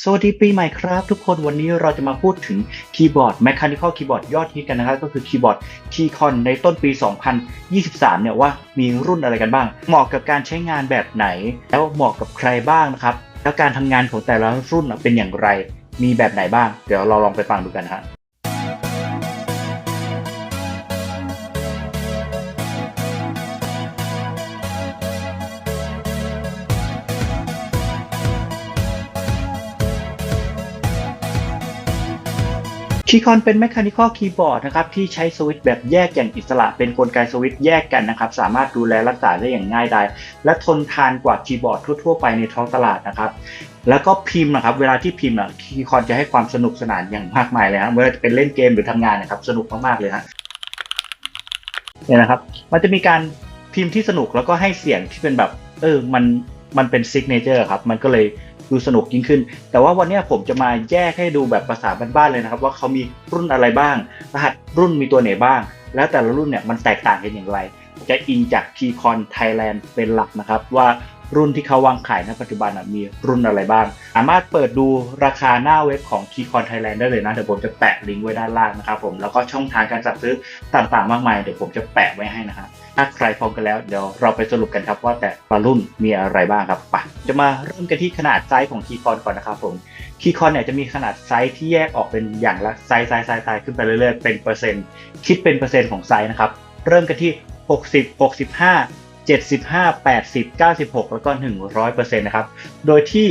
สวัสดีปีใหม่ครับทุกคนวันนี้เราจะมาพูดถึงคีย์บอร์ด Mechanical Keyboard ยอดฮิตกันนะครับก็คือคีย์บอร์ด Keycon ในต้นปี 2023 เนี่ยว่ามีรุ่นอะไรกันบ้าง เหมาะกับการใช้งานแบบไหน แล้วเหมาะกับใครบ้างนะครับ แล้วการทำงานของแต่ละรุ่นเป็นอย่างไร มีแบบไหนบ้าง เดี๋ยวเราลองไปฟังดูกันฮะ คีย์คอนเป็น Mechanical Keyboard นะครับที่ใช้สวิตช์แบบแยกอย่างอิสระเป็นกลไกสวิตช์แยกกันนะครับสามารถดูแลรักษาได้อย่างง่ายดายและทนทานกว่าคีย์บอร์ดทั่วๆไปในท้องตลาดนะครับแล้วก็พิมพ์นะครับเวลาที่พิมพ์อะคีย์คอนจะให้ความสนุกสนานอย่างมากมายเลยฮะไม่ว่าเป็นเล่นเกมหรือทำงานนะครับสนุกมากๆเลยฮะเนี่ยนะครับ มันจะมีการพิมพ์ที่สนุกแล้วก็ให้เสียงที่เป็นแบบเออมันมันเป็นซิกเนเจอร์ครับมันก็เลย ดูสนุกยิ่งขึ้น แต่ว่าวันนี้ผมจะมาแยกให้ดูแบบภาษาบ้านๆเลยนะครับ ว่าเขามีรุ่นอะไรบ้าง รหัสรุ่นมีตัวไหนบ้าง แล้วแต่ละรุ่นเนี่ยมันแตกต่างกันอย่างไร จะอิงจาก Keycon Thailand เป็นหลักนะครับว่า รุ่นที่เขาวางขายณปัจจุบันมีรุ่นอะไรบ้าง สามารถเปิดดูราคาหน้าเว็บของ Keycon Thailand ได้เลยนะ เดี๋ยวผมจะแปะลิงก์ไว้ด้านล่างนะครับผม แล้วก็ช่องทางการสั่งซื้อต่างๆ มากมาย เดี๋ยวผมจะแปะไว้ให้นะครับถ้าใครพร้อมกันแล้วเดี๋ยวเราไปสรุปกันครับว่าแต่ละรุ่นมีอะไรบ้างครับไปจะมาเริ่มกันที่ขนาดไซส์ของ Keycon ก่อนนะครับผม Keycon เนี่ยจะมีขนาดไซส์ที่แยกออกเป็นอย่างละไซส์ไซส์ไซส์ไซส์ขึ้นไปเรื่อยๆ เป็นเปอร์เซ็นต์ คิดเป็นเปอร์เซ็นต์ของไซส์นะครับ เริ่มกันที่ 60 65 75 80 96 แล้วก็ 100%นะครับ โดยที่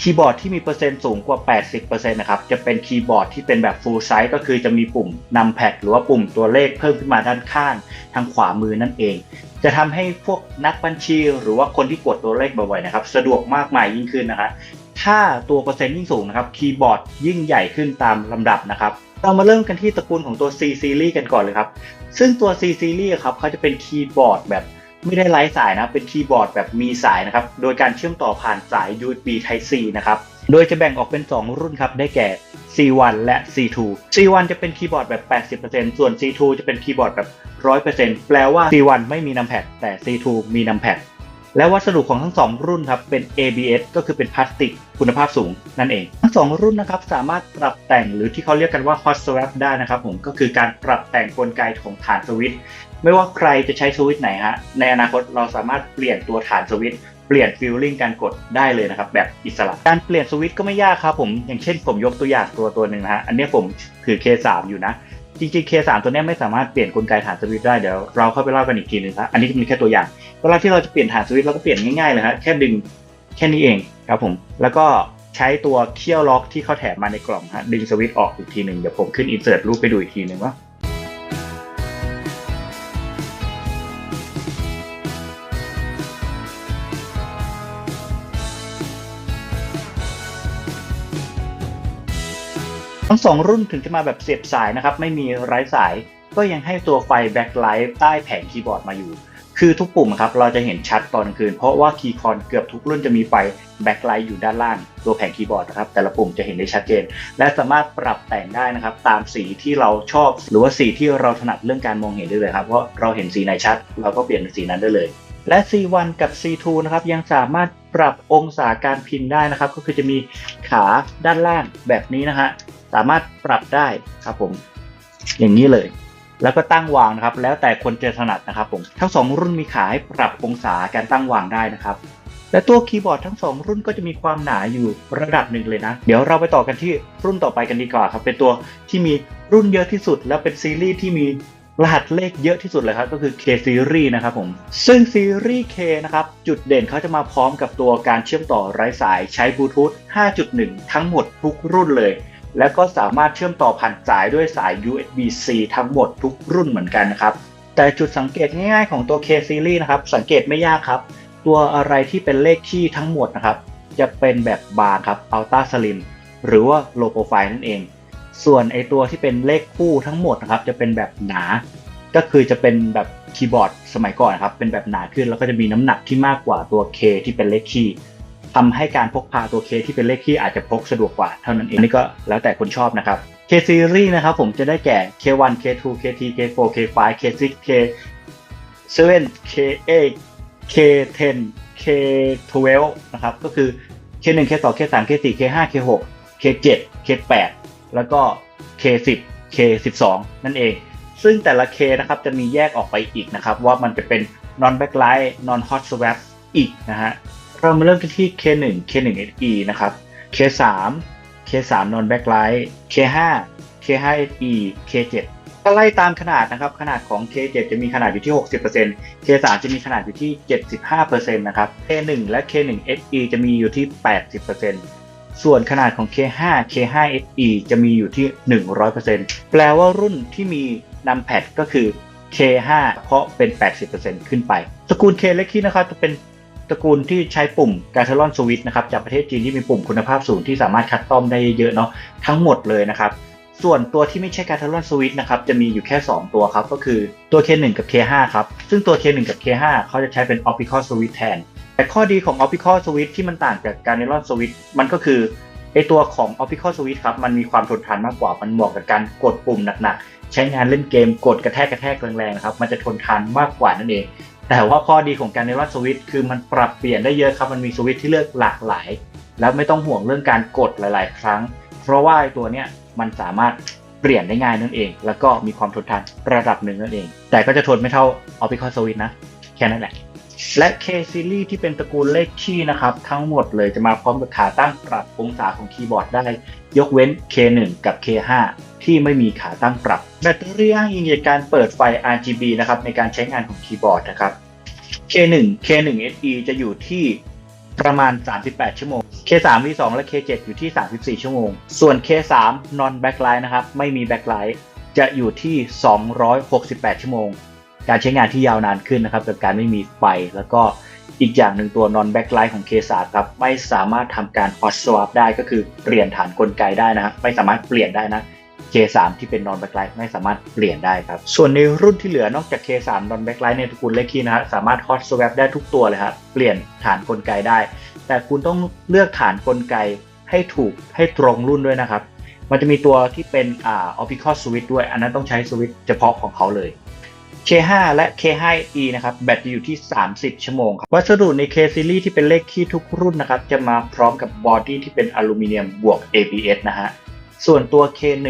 คีย์บอร์ดที่มีเปอร์เซ็นต์สูงกว่า 80%นะครับ จะเป็นคีย์บอร์ดที่เป็นแบบ full size ก็คือจะมีปุ่มนำแพดหรือว่าปุ่มตัวเลขเพิ่มขึ้นมาด้านข้างทางขวามือนั่นเอง จะทำให้พวกนักบัญชีหรือว่าคนที่กดตัวเลขบ่อยๆนะครับ สะดวกมากมายยิ่งขึ้นนะคะถ้าตัวเปอร์เซ็นต์ยิ่งสูงนะครับคีย์บอร์ดยิ่งใหญ่ขึ้นตามลำดับนะครับเรามาเริ่มกันที่ตระกูลของตัว C series กันก่อนเลยครับ ซึ่งตัว C series ครับเขาจะเป็นคีย์บอร์ดแบบ ไม่ได้ไร้สายนะเป็นคีย์บอร์ดแบบมีสายนะครับ โดยการเชื่อมต่อผ่านสาย USB Type C นะครับ โดยจะแบ่งออกเป็น 2 รุ่นครับ ได้แก่ C1 และ C2 C1 จะเป็นคีย์บอร์ดแบบ 80%ส่วน C2 จะเป็นคีย์บอร์ดแบบ 100%แปลว่า C1 ไม่มีนัมแพดแต่ C2 มีนัมแพด และวัสดุของทั้ง 2 รุ่นครับเป็น ABS ก็คือเป็นพลาสติกคุณภาพสูงนั่นเอง ทั้ง 2 รุ่นนะครับสามารถปรับแต่งหรือที่เขาเรียกกันว่า hot swap ได้นะครับผมก็คือการปรับแต่งกลไกของฐานสวิตช์ไม่ว่าใครจะใช้สวิตช์ไหนฮะในอนาคตเราสามารถเปลี่ยนตัวฐานสวิตช์เปลี่ยนฟิลลิ่งการกดได้เลยนะครับแบบอิสระ การเปลี่ยนสวิตช์ก็ไม่ยากครับผมอย่างเช่นผมยกตัวอย่างตัวตัวหนึ่งนะฮะอันนี้ผมถือ K3 อยู่นะจริงๆ K3 ตัวนี้ไม่สามารถเปลี่ยนกลไกฐานสวิตช์ได้เดี๋ยวเราเข้าไปเล่ากันอีกทีนึงครับอันนี้เป็นแค่ตัวอย่าง เวลาที่เราจะเปลี่ยนฐานสวิตช์เราก็เปลี่ยนง่ายๆเลยฮะแค่ดึงแค่นี้เองครับผม แล้วก็ใช้ตัวเคี่ยวล็อกที่เขาแถมมาในกล่องฮะดึงสวิตช์ออกอีกทีหนึ่งเดี๋ยวผมขึ้นอินเสิร์ตรูปไปดูอีกทีหนึ่งว่าทั้งสองรุ่นถึงจะมาแบบเสียบสายนะครับ ไม่มีไร้สายก็ยังให้ตัวไฟแบ็คไลท์ใต้แผงคีย์บอร์ดมาอยู่ คือทุกปุ่มครับเราจะเห็นชัดตอนกลางคืน เพราะว่าคีย์คอนเกือบทุกรุ่นจะมีไฟแบ็คไลท์อยู่ด้านล่างตัวแผงคีย์บอร์ดนะครับแต่ละปุ่มจะเห็นได้ชัดเจน และสามารถปรับแต่งได้นะครับ ตามสีที่เราชอบ หรือว่าสีที่เราถนัดเรื่องการมองเห็นได้เลยครับเพราะเราเห็นสีไหนชัด เราก็เปลี่ยนเป็นสีนั้นได้เลย และ C1 กับ C2 นะครับยังสามารถปรับองศาการพิมพ์ได้นะครับ ก็คือจะมีขาด้านล่างแบบนี้นะฮะสามารถปรับได้ครับผม อย่างนี้เลย แล้วก็ตั้งวางนะครับ แล้วแต่คนจะถนัดนะครับผมทั้งสองรุ่นมีขาให้ปรับองศาการตั้งวางได้นะครับและตัวคีย์บอร์ดทั้งสองรุ่นก็จะมีความหนาอยู่ระดับหนึ่งเลยนะ เดี๋ยวเราไปต่อกันที่รุ่นต่อไปกันดีกว่าครับ เป็นตัวที่มีรุ่นเยอะที่สุด และเป็นซีรีส์ที่มีรหัสเลขเยอะที่สุดเลยครับก็คือ K Series นะครับผม ซึ่งซีรีส์ K นะครับ จุดเด่นเขาจะมาพร้อมกับตัวการเชื่อมต่อไร้สายใช้บลูทูธ5.1 ทั้งหมดทุกรุ่นเลย แล้วก็สามารถเชื่อมต่อผ่านสายด้วยสาย USB-C ทั้งหมดทุกรุ่นเหมือนกันนะครับ แต่จุดสังเกตง่ายๆของตัว K Series นะครับ สังเกตไม่ยากครับ ตัวอะไรที่เป็นเลขที่ทั้งหมดนะครับ จะเป็นแบบบาร์ครับ Ultra Slim หรือว่า Low Profile นั่นเอง ส่วนไอตัวที่เป็นเลขคู่ทั้งหมดนะครับ จะเป็นแบบหนา ก็คือจะเป็นแบบคีย์บอร์ดสมัยก่อนนครับ เป็นแบบหนาขึ้นแล้วก็จะมีน้ำหนักที่มากกว่าตัว K ที่เป็นเลขคี่ ทำให้การพกพาตัว K ที่เป็นเลขคี่อาจจะพกสะดวกกว่าเท่านั้นเองนี่ก็แล้วแต่คนชอบนะครับ K series นะครับผมจะได้แก่ K1 K2 KT K4 K5 K6 K7 K8 K10 K12 นะครับก็คือ K1 K2 K3 K4 K5 K6 K7 K8 แล้วก็ K10 K12 นั่นเอง ซึ่งแต่ละ K นะครับจะมีแยกออกไปอีกนะครับ ว่ามันจะเป็น non backlight non hot swap อีกนะฮะ เรามาเริ่มกันที่ K1 K1 SE นะครับ K3 K3 non backlight K5 K5 SE K7 ก็ไล่ตามขนาดนะครับ ขนาดของ K7 จะมีขนาดอยู่ที่ 60% K3 จะมีขนาดอยู่ที่ 75%นะครับ K1 และ K1 SE จะมีอยู่ที่ 80%ส่วนขนาดของ K5 K5 SE จะมีอยู่ที่ 100%แปลว่ารุ่นที่มีนำแพดก็คือ K5 เพราะเป็น 80%ขึ้นไปตระกูล K เล็กที่นะครับจะเป็น ตระกูลที่ใช้ปุ่มการเทลอนสวิตนะครับจากประเทศจีนที่มีปุ่มคุณภาพสูงที่สามารถคัดต้อมได้เยอะเนาะทั้งหมดเลยนะครับ ส่วนตัวที่ไม่ใช่การเทลอนสวิตนะครับจะมีอยู่แค่ 2 ตัวครับ ก็คือตัว K1 กับ K5 ครับ ซึ่งตัว K1 กับ K5 เขาจะใช้เป็น optical switch แทน แต่ข้อดีของ optical switch ที่มันต่างจากการเทลอนสวิตมันก็คือไอตัวของ optical switch ครับมันมีความทนทานมากกว่ามันเหมาะกับการกดปุ่มหนักๆใช้งานเล่นเกมกดกระแทกกระแทกแรงๆนะครับมันจะทนทานมากกว่านั่นเอง แต่ว่าข้อดีของการเนลอนสวิตคือมันปรับเปลี่ยนได้เยอะครับมันมีสวิตที่เลือกหลากหลาย แล้วไม่ต้องห่วงเรื่องการกดหลาย ๆ ครั้ง เพราะว่าตัวเนี้ยมันสามารถเปลี่ยนได้ง่ายนั่นเอง แล้วก็มีความทนทานระดับหนึ่งนั่นเอง แต่ก็จะทนไม่เท่า Optical Switch นะ แค่นั้นแหละ และ K Series ที่เป็นตระกูลเลขคี่นะครับ ทั้งหมดเลยจะมาพร้อมกับขาตั้งปรับองศาของคีย์บอร์ดได้ ยกเว้น K1 กับ K5 ที่ไม่มีขาตั้งปรับ แบตเตอรี่อ้างอิงจากการเปิดไฟ RGB นะครับในการใช้งานของคีย์บอร์ดนะครับ K1 K1 SE จะอยู่ที่ประมาณ 38 ชั่วโมง K3 V2 และ K7 อยู่ที่ 34 ชั่วโมง ส่วน K3 non backlight นะครับ ไม่มี backlight จะอยู่ที่ 268 ชั่วโมง การใช้งานที่ยาวนานขึ้นนะครับกับการไม่มีไฟ แล้วก็อีกอย่างหนึ่งตัว non backlight ของ K3 ครับไม่สามารถทำการ hot swap ได้ก็คือเปลี่ยนฐานกลไกได้นะครับไม่สามารถเปลี่ยนได้นะ K3 ที่เป็น non backlight ไม่สามารถเปลี่ยนได้ครับ ส่วนในรุ่นที่เหลือนอกจาก K3 non backlight ในตระกูลเลคีนะฮะสามารถ hot swap ได้ทุกตัวเลยครับเปลี่ยนฐานกลไกได้ แต่คุณต้องเลือกฐานกลไกให้ถูกให้ตรงรุ่นด้วยนะครับ มันจะมีตัวที่เป็นอ่า optical switch ด้วย อันนั้นต้องใช้สวิตช์เฉพาะของเขาเลย K5 และ K5e นะครับ แบตจะอยู่ที่ 30 ชั่วโมงครับ วัสดุใน K series ที่เป็นเลขคี่ทุกรุ่นนะครับ จะมาพร้อมกับบอดี้ที่เป็นอลูมิเนียมบวก ABS นะฮะ ส่วนตัว K1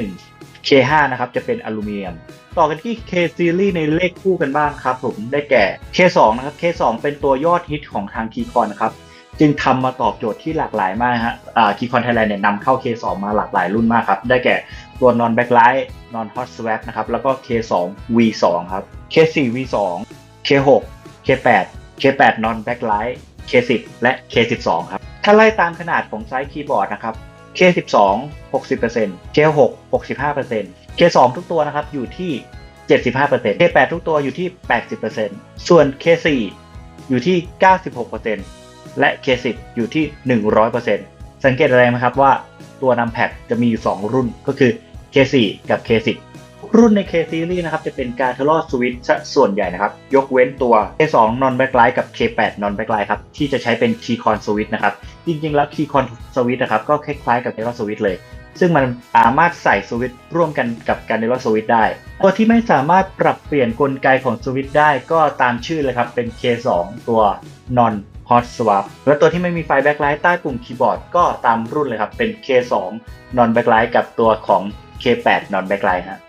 K5 นะครับ จะเป็นอลูมิเนียม ต่อกันที่ K series ในเลขคู่กันบ้างครับผม ได้แก่ K2 นะครับ K2 เป็นตัวยอดฮิตของทาง Keycon นะครับ จึงทำมาตอบโจทย์ที่หลากหลายมากฮะอ่า Keycon Thailand เนี่ยนำเข้า K2 มาหลากหลายรุ่นมากครับ ได้แก่ตัว non backlight non hot swap นะครับ แล้วก็ K2 V2 ครับ K4 V2 K6 K8 K8 non backlight K10 และ K12 ครับ ถ้าไล่ตามขนาดของไซส์คีย์บอร์ดนะครับ K12 60% K6 65% K2 ทุกตัวนะครับอยู่ที่ 75% K8 ทุกตัวอยู่ที่ 80%ส่วน K4 อยู่ที่ 96%และ K10 อยู่ที่ 100%สังเกตอะไรไหมครับว่าตัวนำแพดจะมีอยู่ 2 รุ่นก็คือ K4 กับ K10 รุ่นใน K series นะครับจะเป็นการทะลอสวิตช์ส่วนใหญ่นะครับ ยกเว้นตัว K2 non backlight กับ K8 non backlight ครับ ที่จะใช้เป็น Keycon switch นะครับ จริงๆ แล้ว Keycon switch นะครับ ก็คล้ายๆกับ Telo switch เลย ซึ่งมันสามารถใส่สวิตช์ร่วมกันกับการเดลสวิตช์ได้ ตัวที่ไม่สามารถปรับเปลี่ยนกลไกของสวิตช์ได้ก็ตามชื่อเลยครับเป็น K2 ตัว non hot swap และตัวที่ไม่มีไฟแบ็คไลท์ใต้ปุ่มคีย์บอร์ดก็ตามรุ่นเลยครับเป็น K2 non backlight กับตัวของ K8 non backlight ฮะ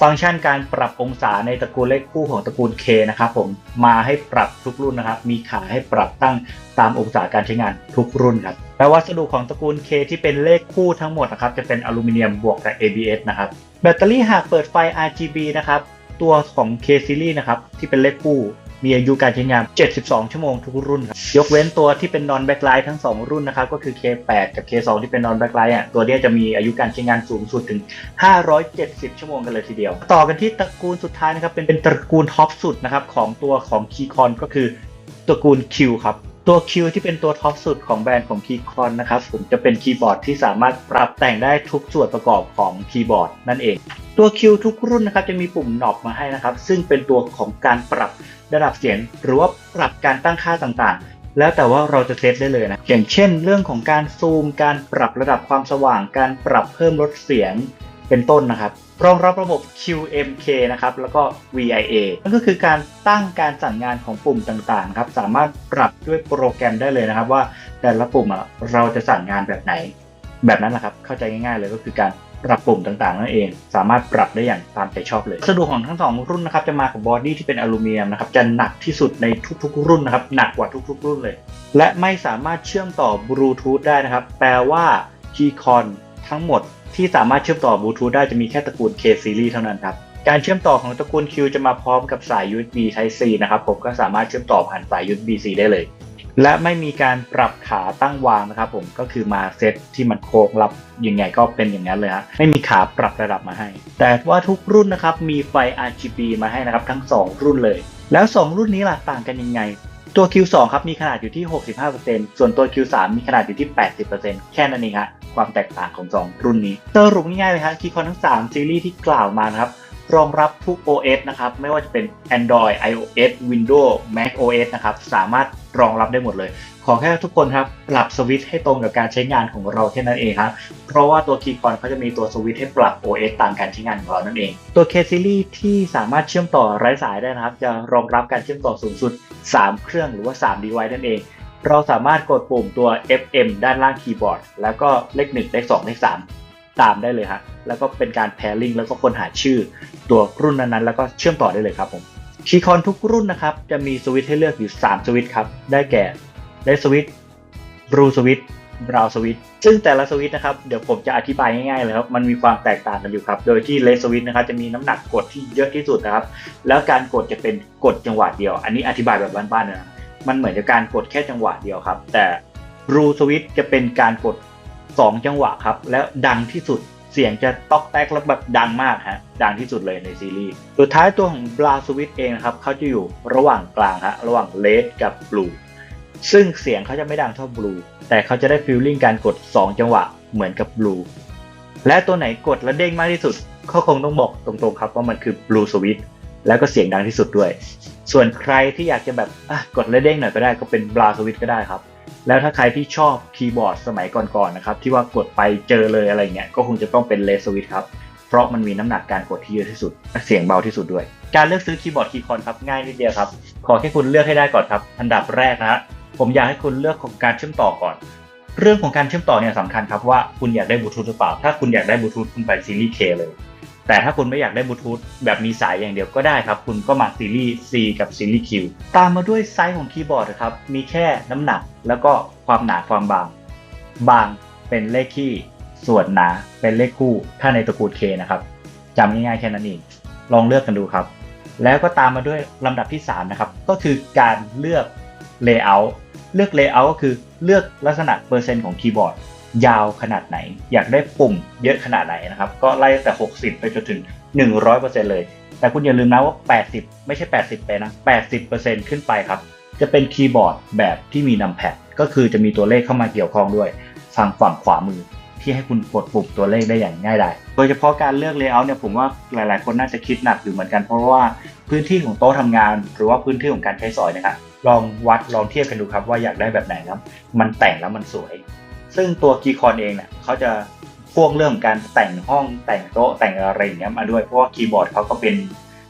ฟังก์ชันการปรับองศาในตระกูลเลขคู่ของตระกูล K นะครับผมมาให้ปรับทุกรุ่นนะครับ มีขาให้ปรับตั้งตามองศาการใช้งานทุกรุ่นครับและวัสดุของตระกูล K ที่เป็นเลขคู่ทั้งหมดนะครับ จะเป็นอลูมิเนียมบวกกับ ABS นะครับ แบตเตอรี่หากเปิดไฟ RGB นะครับ ตัวของ K series นะครับ ที่เป็นเลขคู่ มีอายุการใช้งาน 72 ชั่วโมงทุกรุ่นครับยกเว้นตัวที่เป็น non backlight ทั้ง 2 รุ่นนะครับก็คือ K8 กับ K2 ที่เป็น non backlight อะตัวเนี้ยจะมีอายุการใช้งานสูงสุดถึง 570 ชั่วโมงกันเลยทีเดียว ต่อกันที่ตระกูลสุดท้ายนะครับเป็นเป็นตระกูลท็อปสุดนะครับของตัวของ Keycon ก็คือตระกูล Q ครับตัว Q ที่เป็นตัวท็อปสุดของแบรนด์ของ Keycon นะครับผมจะเป็นคีย์บอร์ดที่สามารถปรับแต่งได้ทุกส่วนประกอบของคีย์บอร์ดนั่นเอง ตัว Q ทุกรุ่นนะครับจะมีปุ่มหนอบมาให้นะครับ ซึ่งเป็นตัวของการปรับ ระดับเสียงหรือว่าปรับการตั้งค่าต่างๆ แล้วแต่ว่าเราจะเซตได้เลยนะ อย่างเช่น เรื่องของการซูม การปรับระดับความสว่าง การปรับเพิ่มลดเสียงเป็นต้นนะครับ รองรับระบบ QMK นะครับ แล้วก็ VIA นั่นก็คือการตั้งการสั่งงานของปุ่มต่างๆครับ สามารถปรับด้วยโปรแกรมได้เลยนะครับ ว่าแต่ละปุ่มเราจะสั่งงานแบบไหน แบบนั้นแหละครับ เข้าใจง่ายๆเลยก็คือการ ปรับปุ่มต่างๆนั่นเอง สามารถปรับได้อย่างตามใจชอบเลยวัสดุของทั้งสองรุ่นนะครับจะมากับบอดี้ที่เป็นอลูมิเนียมนะครับจะหนักที่สุดในทุกๆ รุ่นนะครับหนักกว่าทุกๆ รุ่นเลย และไม่สามารถเชื่อมต่อบลูทูธได้นะครับแปลว่า Keycon ทั้งหมดที่สามารถเชื่อมต่อบลูทูธได้จะมีแค่ตระกูล K series เท่านั้นครับการเชื่อมต่อของตระกูล Q จะมาพร้อมกับสาย USB Type C นะครับผมก็สามารถเชื่อมต่อผ่านสาย USB C ได้เลย และไม่มีการปรับขาตั้งวางนะครับผมก็คือมาเซตที่มันโค้งรับยังไงก็เป็นอย่างนั้นเลยฮะไม่มีขาปรับระดับมาให้ แต่ว่าทุกรุ่นนะครับมีไฟ RGB มาให้นะครับทั้ง 2 รุ่นเลย แล้ว 2 รุ่นนี้ล่ะต่างกันยังไง ตัว Q2 ครับมีขนาดอยู่ที่ 65%ส่วนตัว Q3 มีขนาดอยู่ที่ 80%แค่นั้นเองฮะความแตกต่างของ 2 รุ่นนี้สรุปง่ายๆเลยครับคีคอนทั้ง 3 ซีรีส์ที่กล่าวมานะครับ รองรับทุก OS นะครับ ไม่ว่าจะเป็น Android iOS Windows Mac OS นะครับ สามารถรองรับได้หมดเลย ขอแค่ทุกคนครับ ปรับสวิตช์ให้ตรงกับการใช้งานของเราแค่นั้นเองครับ เพราะว่าตัว Keycon เขาจะมีตัวสวิตช์ให้ปรับ OS ตามการใช้งานของเรานั่นเอง ตัว K Series ที่สามารถเชื่อมต่อไร้สายได้นะครับ จะรองรับการเชื่อมต่อสูงสุด 3 เครื่องหรือว่า 3 device นั่นเองเราสามารถกดปุ่มตัว FM ด้านล่างคีย์บอร์ด แล้วก็เลข 1 เลข 2 เลข 3 ตามได้เลยฮะแล้วก็เป็นการ pairing แล้วก็ค้นหาชื่อตัวรุ่นนั้นๆแล้วก็เชื่อมต่อได้เลยครับผมคีย์คอนทุกรุ่นนะครับจะมีสวิตช์ให้เลือกอยู่ 3 สวิตช์ครับ ได้แก่เลสวิตบลูสวิตบราวสวิตซึ่งแต่ละสวิตช์นะครับเดี๋ยวผมจะอธิบายง่ายๆเลยครับมันมีความแตกต่างกันอยู่ครับ โดยที่เลสวิตนะครับจะมีน้ำหนักกดที่เยอะที่สุดนะครับ แล้วการกดจะเป็นกดจังหวะเดียว อันนี้อธิบายแบบบ้านๆนะมันเหมือนกับการกดแค่จังหวะเดียวครับ แต่บรูสวิตจะเป็นการกด 2 จังหวะครับ แล้วดังที่สุดเสียงจะตอกแตกแล้วแบบดังมากฮะดังที่สุดเลยในซีรีส์สุดท้ายตัวของบลาสวิตเองนะครับเขาจะอยู่ระหว่างกลางฮะระหว่างเลดกับบลูซึ่งเสียงเขาจะไม่ดังเท่าบลูแต่เขาจะได้ฟีลลิ่งการกด 2 จังหวะเหมือนกับบลูและตัวไหนกดแล้วเด้งมากที่สุดก็คงต้องบอกตรงๆครับว่ามันคือบลูสวิตแล้วก็เสียงดังที่สุดด้วย ส่วนใครที่อยากจะแบบกดแล้วเด้งหน่อยก็ได้ก็เป็นบลาสวิตก็ได้ครับ แล้วถ้าใครที่ชอบคีย์บอร์ดสมัยก่อนๆนะครับที่ว่ากดไปเจอเลยอะไรเงี้ยก็คงจะต้องเป็นเลสวิตครับเพราะมันมีน้ำหนักการกดที่เยอะที่สุดและเสียงเบาที่สุดด้วย การเลือกซื้อคีย์บอร์ดคีย์คอนครับง่ายนิดเดียวครับ ขอแค่คุณเลือกให้ได้ก่อนครับ อันดับแรกนะฮะผมอยากให้คุณเลือกของการเชื่อมต่อก่อน เรื่องของการเชื่อมต่อเนี่ยสำคัญครับว่าคุณอยากได้บลูทูธหรือเปล่า ถ้าคุณอยากได้บลูทูธคุณไปซีรีส์ K เลย แต่ถ้าคุณไม่อยากได้บลูทูธแบบมีสายอย่างเดียวก็ได้ครับ คุณก็มาซีรีส์ C กับซีรีส์ Q ตามมาด้วยไซส์ของคีย์บอร์ดนะครับ มีแค่น้ำหนักแล้วก็ความหนาความบาง บางเป็นเลขคี่ ส่วนหนาเป็นเลขคู่ ถ้าในตระกูล K นะครับจำง่ายๆแค่นั้นเอง ลองเลือกกันดูครับ แล้วก็ตามมาด้วยลำดับที่ 3 นะครับ ก็คือการเลือก Layout เลือก Layout ก็คือเลือกลักษณะเปอร์เซ็นต์ของคีย์บอร์ด ยาวขนาดไหน อยากได้ปุ่มเยอะขนาดไหนนะครับ ก็ไล่ตั้งแต่ 60 ไปจนถึง 100%เลย แต่คุณอย่าลืมนะว่า 80 ไม่ใช่ 80 ไปนะ 80%ขึ้นไปครับ จะเป็นคีย์บอร์ดแบบที่มีนัมแพดก็คือจะมีตัวเลขเข้ามาเกี่ยวข้องด้วยทางฝั่งขวามือที่ให้คุณกดปุ่มตัวเลขได้อย่างง่ายดาย โดยเฉพาะการเลือก layout เนี่ยผมว่าหลาย ๆ คนน่าจะคิดหนักอยู่เหมือนกัน เพราะว่าพื้นที่ของโต๊ะทำงาน หรือว่าพื้นที่ของการใช้สอยนะครับลองวัดลองเทียบกันดูครับว่าอยากได้แบบไหนครับ มันแต่งแล้วมันสวย ซึ่งตัวกีคอนเองเนี่ยเขาจะพ่วงเรื่องการแต่งห้องแต่งโต๊ะแต่งอะไรอย่างเงี้ยมาด้วยเพราะว่าคีย์บอร์ดเขาก็เป็น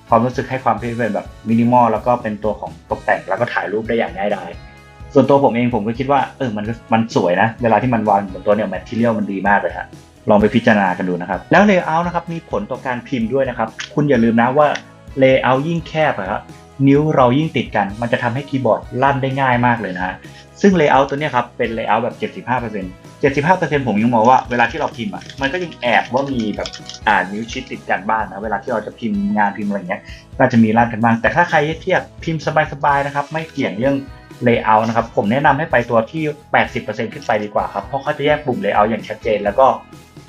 ความรู้สึกให้ความที่เป็นแบบมินิมอลแล้วก็เป็นตัวของตกแต่งแล้วก็ถ่ายรูปได้อย่างง่ายดายส่วนตัวผมเองผมก็คิดว่าเออมันมันสวยนะ เวลาที่มันวางบนตัวเนี่ยแมทเทียลมันดีมากเลยฮะลองไปพิจารณากันดูนะครับ แล้วเลเยอร์นะครับมีผลต่อการพิมพ์ด้วยนะครับ คุณอย่าลืมนะว่าเลเยอร์ยิ่งแคบอะครับนิ้วเรายิ่งติดกัน มันจะทำให้คีย์บอร์ดลั่นได้ง่ายมากเลยนะ ซึ่งเลเยอร์ตัวนี้ครับเป็นเลเยอร์แบบ75% 75%ผมยังมองว่าเวลาที่เราพิมพ์อะมันก็ยังแอบว่ามีแบบอ่านิ้วชิดติดกันบ้างนะเวลาที่เราจะพิมพ์งานพิมพ์อะไรเงี้ยก็จะมีลั่นกันบ้าง แต่ถ้าใครเทียบพิมพ์สบายๆนะครับไม่เกี่ยงเรื่อง Layout นะครับผมแนะนำให้ไปตัวที่ 80%ขึ้นไปดีกว่าครับเพราะเขาจะแยกปุ่ม Layout อย่างชัดเจน แล้วก็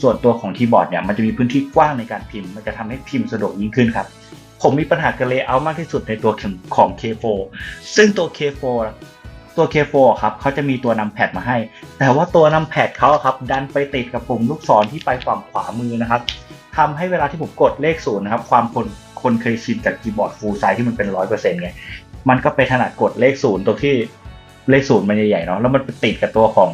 ส่วนตัวของคีย์บอร์ดเนี่ยมันจะมีพื้นที่กว้างในการพิมพ์ มันจะทำให้พิมพ์สะดวกยิ่งขึ้นครับผมมีปัญหากับ Layout มากที่สุดในตัวของ K4 ซึ่งตัว K4 ตัว K4 ครับเขาจะมีตัวนำแพดมาให้ แต่ว่าตัวนำแพดเขาครับดันไปติดกับปุ่มลูกศรที่ไปฝั่งขวามือนะครับทำให้เวลาที่ผมกดเลขศูนย์นะครับ ความคนคนเคยชินกับคีย์บอร์ดฟูลไซที่มันเป็นร้อยเปอร์เซ็นต์ไงมันก็ไปถนัดกดเลขศูนย์ตรงที่เลขศูนย์มันใหญ่ๆเนาะแล้วมันไปติดกับตัวของ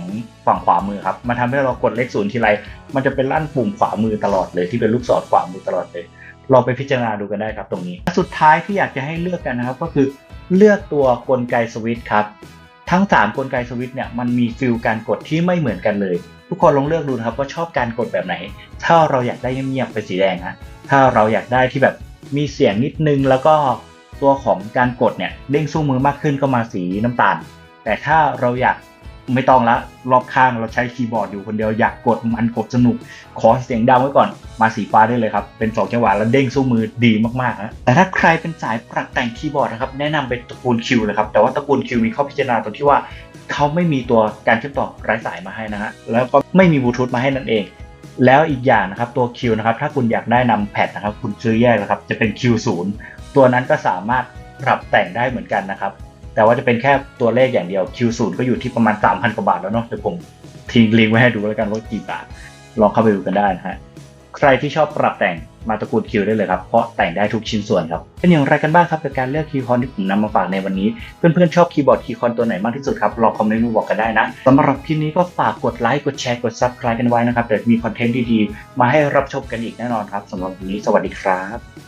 ฝั่งขวามือครับมันทำให้เรากดเลขศูนย์ทีไรมันจะเป็นลั่นปุ่มขวามือตลอดเลยที่เป็นลูกศรขวามือตลอดเลยลองไปพิจารณาดูกันได้ครับตรงนี้ สุดท้ายที่อยากจะให้เลือกกันนะครับก็คือเลือกตัวกลไกสวิตช์ครับ ทั้ง 3 กลไกสวิตช์เนี่ยมันมีฟิลการกดที่ไม่เหมือนกันเลย ทุกคนลองเลือกดูนะครับว่าชอบการกดแบบไหน ถ้าเราอยากได้เงียบๆเป็นสีแดงฮะถ้าเราอยากได้ที่แบบมีเสียงนิดนึงแล้วก็ตัวของการกดเนี่ยเด้งสู้มือมากขึ้นก็มาสีน้ำตาล แต่ถ้าเราอยาก ไม่ต้องละรอบข้างเราใช้คีย์บอร์ดอยู่คนเดียวอยากกดมันกดสนุก ขอเสียงดังไว้ก่อนมาสีฟ้าได้เลยครับ เป็นสองจังหวะแล้วเด้งสู้มือดีมากๆนะแต่ถ้าใครเป็นสายปรับแต่งคีย์บอร์ดนะครับแนะนำเป็นตระกูลคิวเลยครับ แต่ว่าตระกูลคิวมีข้อพิจารณาตรงที่ว่าเขาไม่มีตัวการเชื่อมต่อไร้สายมาให้นะฮะแล้วก็ไม่มีบลูทูธมาให้นั่นเองแล้วอีกอย่างนะครับตัว Q นะครับถ้าคุณอยากได้นำแพดนะครับคุณซื้อแยกนะครับจะเป็น Q0 ตัวนั้นก็สามารถปรับแต่งได้เหมือนกันนะครับ แต่ว่าจะเป็นแค่ตัวเลขอย่างเดียว Q0 ก็อยู่ที่ประมาณ 3,000 กว่าบาทแล้วเนาะเดี๋ยวผมทิ้งลิงก์ไว้ให้ดูแล้วกันว่ากี่บาท ลองเข้าไปดูกันได้นะฮะ ใครที่ชอบปรับแต่งมาตระกูลคิวได้เลยครับ เพราะแต่งได้ทุกชิ้นส่วนครับ เป็นอย่างไรกันบ้างครับกับการเลือกคีย์คอนที่ผมนำมาฝากในวันนี้ เพื่อนๆชอบคีย์บอร์ดคีย์คอนตัวไหนมากที่สุดครับ ลองคอมเมนต์มาบอกกันได้นะสำหรับคลิปนี้ก็ฝากกดไลค์ กดแชร์ กด subscribe กันไว้นะครับ เดี๋ยวมีคอนเทนต์ดีๆ มาให้รับชมกันอีกแน่นอนครับสำหรับวันนี้ สวัสดีครับ